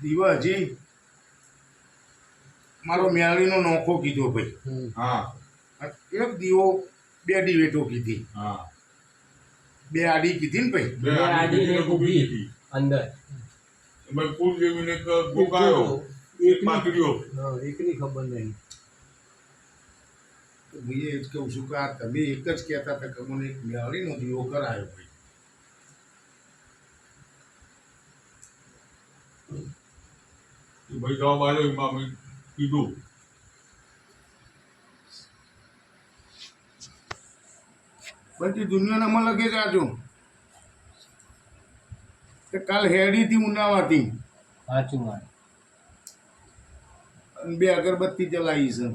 દીવા હજી મારો મેળીનો નોખો કીધો ભાઈ. હા. એક દીવો બે ડીવેટો કીધી. હા. બે આડી કીધી ને ભાઈ. બે આડી ઊભી હતી અંદર. એમાં કુલ જેવીને એક ગોગાયો એક પાંકડીઓ હા, એકની ખબર નહીં. ભાઈ એ જ કહું છું કે આ તમે એક જ કહેતા હતા કે મને એક મેળીનો દીવો કરાયો ભાઈ. એ ભાઈ જવાબ આવ્યો એમાં મેં કીધું. બધી દુનિયાના માં લગે જાજો. કે કાલ હેડીથી ઉનાવાથી. સાચું વાત. અને બે અગરબત્તી ચલાવી છે.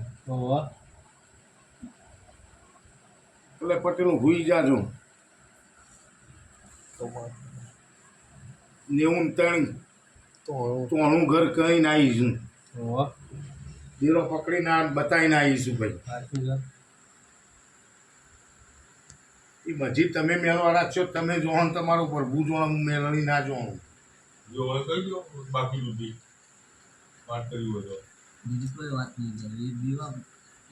એટલે પટેલ હુઈ જાજો. નેવું ત્રણ. તોણું ઘર કહીને આવીશું. દીરો પકડીને આ બતાવીને આવીશું ભાઈ. એ મજી તમે મેળવાળા છો તમે જોણ તમારો પ્રભુ જોણ હું મેળવી ના જોઉં. જો હવે કહી દો બાકી બધી વાત કરી હોય તો. બીજી કોઈ વાત નહીં એ દીવા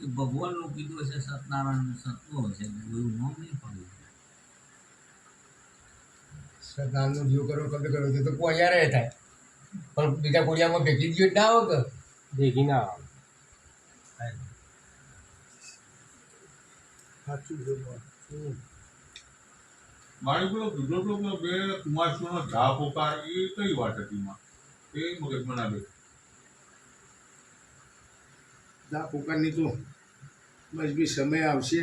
એ ભગવાનનું કીધું હશે સત્યનારાયણ સત્વ હશે. એવું નામ નહીં પડ્યું સરદારનો જીવ કરો કબે કરો તો કોયારે થાય. પણ બીજા કોડિયામાં ભેગી ગયો ના આવે કે? ભેગી ના આવે. સાચું મારી પેલો બીજો પેલો બે કુમારસીઓનો જા પોકાર એ કઈ વાત હતી માં એ મગજ બનાવે દા પોકારની તો બસ બી સમય આવશે.